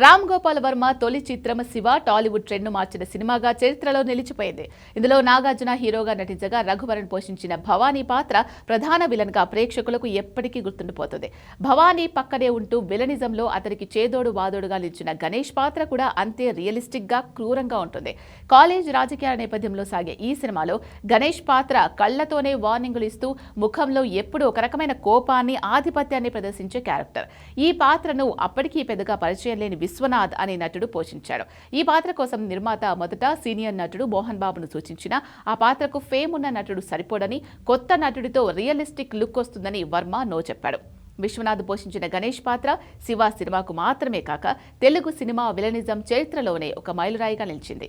రామ్ గోపాల్ వర్మ తొలి చిత్రం శివ టాలీవుడ్ ట్రెండ్ మార్చిన సినిమాగా చరిత్రలో నిలిచిపోయింది. ఇందులో నాగార్జున హీరోగా నటించగా రఘువరన్ పోషించిన భవానీ పాత్ర ప్రధాన విలన్గా ప్రేక్షకులకు ఎప్పటికీ గుర్తుండిపోతుంది. భవానీ పక్కనే ఉంటూ విలనిజంలో అతనికి చేదోడు వాదోడుగా నిలిచిన గణేష్ పాత్ర కూడా అంతే రియలిస్టిక్గా క్రూరంగా ఉంటుంది. కాలేజ్ రాజకీయాల నేపథ్యంలో సాగే ఈ సినిమాలో గణేష్ పాత్ర కళ్ళతోనే వార్నింగులు ఇస్తూ ముఖంలో ఎప్పుడూ ఒక రకమైన కోపాన్ని ఆధిపత్యాన్ని ప్రదర్శించే క్యారెక్టర్. ఈ పాత్రను అప్పటికీ పెద్దగా పరిచయం లేని విశ్వనాథ్ అనే నటుడు పోషించాడు. ఈ పాత్ర కోసం నిర్మాత మొదట సీనియర్ నటుడు మోహన్ బాబును సూచించిన ఆ పాత్రకు ఫేమ్ ఉన్న నటుడు సరిపోడని కొత్త నటుడితో రియలిస్టిక్ లుక్ వస్తుందని వర్మ నో చెప్పాడు. విశ్వనాథ్ పోషించిన గణేష్ పాత్ర శివ సినిమాకు మాత్రమే కాక తెలుగు సినిమా విలనిజం చరిత్రలోనే ఒక మైలురాయిగా నిలిచింది.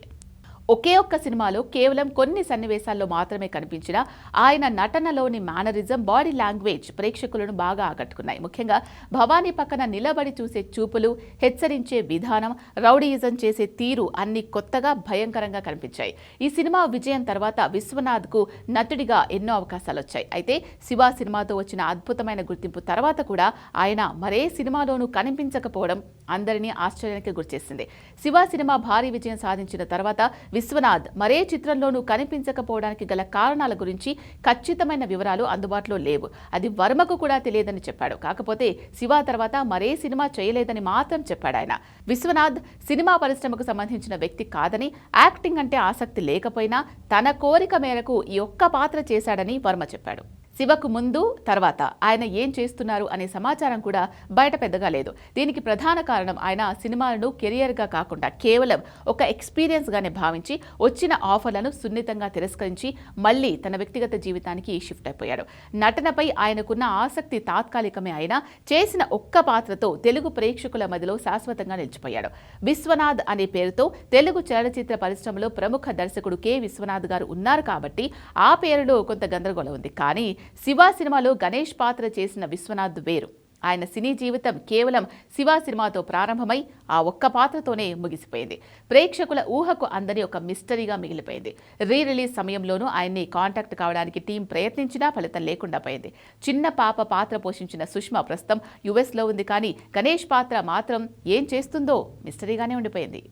ఒకే ఒక్క సినిమాలో కేవలం కొన్ని సన్నివేశాల్లో మాత్రమే కనిపించిన ఆయన నటనలోని మేనరిజం బాడీ లాంగ్వేజ్ ప్రేక్షకులను బాగా ఆకట్టుకున్నాయి. ముఖ్యంగా భవానీ పక్కన నిలబడి చూసే చూపులు హెచ్చరించే విధానం రౌడీయిజం చేసే తీరు అన్ని కొత్తగా భయంకరంగా కనిపించాయి. ఈ సినిమా విజయం తర్వాత విశ్వనాథ్కు నటుడిగా ఎన్నో అవకాశాలు వచ్చాయి అయితే శివ సినిమాతో వచ్చిన అద్భుతమైన గుర్తింపు తర్వాత కూడా ఆయన మరే సినిమాలోనూ కనిపించకపోవడం అందరినీ ఆశ్చర్యానికి గురిచేసింది. శివ సినిమా భారీ విజయం సాధించిన తర్వాత విశ్వనాథ్ మరే చిత్రంలోనూ కనిపించకపోవడానికి గల కారణాల గురించి ఖచ్చితమైన వివరాలు అందుబాటులో లేవు. అది వర్మకు కూడా తెలియదని చెప్పాడు. కాకపోతే శివ తర్వాత మరే సినిమా చేయలేదని మాత్రం చెప్పాడు ఆయన. విశ్వనాథ్ సినిమా పరిశ్రమకు సంబంధించిన వ్యక్తి కాదని యాక్టింగ్ అంటే ఆసక్తి లేకపోయినా తన కోరిక మేరకు ఈ ఒక్క పాత్ర చేశాడని వర్మ చెప్పాడు. శివకు ముందు తర్వాత. ఆయన ఏం చేస్తున్నారు అనే సమాచారం కూడా బయట పెద్దగా లేదు. దీనికి ప్రధాన కారణం ఆయన సినిమాలను కెరియర్గా కాకుండా కేవలం ఒక ఎక్స్పీరియన్స్గానే భావించి వచ్చిన ఆఫర్లను సున్నితంగా తిరస్కరించి మళ్ళీ తన వ్యక్తిగత జీవితానికి షిఫ్ట్ అయిపోయాడు. నటనపై ఆయనకున్న ఆసక్తి తాత్కాలికమే అయినా చేసిన ఒక్క పాత్రతో తెలుగు ప్రేక్షకుల మధ్యలో శాశ్వతంగా నిలిచిపోయాడు. విశ్వనాథ్ అనే పేరుతో తెలుగు చలనచిత్ర పరిశ్రమలో ప్రముఖ దర్శకుడు కె. విశ్వనాథ్ గారు ఉన్నారు కాబట్టి ఆ పేరులో కొంత గందరగోళం ఉంది. కానీ శివ సినిమాలో గణేష్ పాత్ర చేసిన విశ్వనాథ్ వేరు. ఆయన సినీ జీవితం కేవలం శివ సినిమాతో ప్రారంభమై ఆ ఒక్క పాత్రతోనే ముగిసిపోయింది. ప్రేక్షకుల ఊహకు అందని ఒక మిస్టరీగా మిగిలిపోయింది. రీ రిలీజ్ సమయంలోనూ ఆయన్ని కాంటాక్ట్ కావడానికి టీం ప్రయత్నించినా ఫలితం లేకుండా పోయింది. చిన్న పాప పాత్ర పోషించిన సుష్మా ప్రస్తుతం యుఎస్లో ఉంది కానీ గణేష్ పాత్ర మాత్రం ఏం చేస్తుందో మిస్టరీగానే ఉండిపోయింది.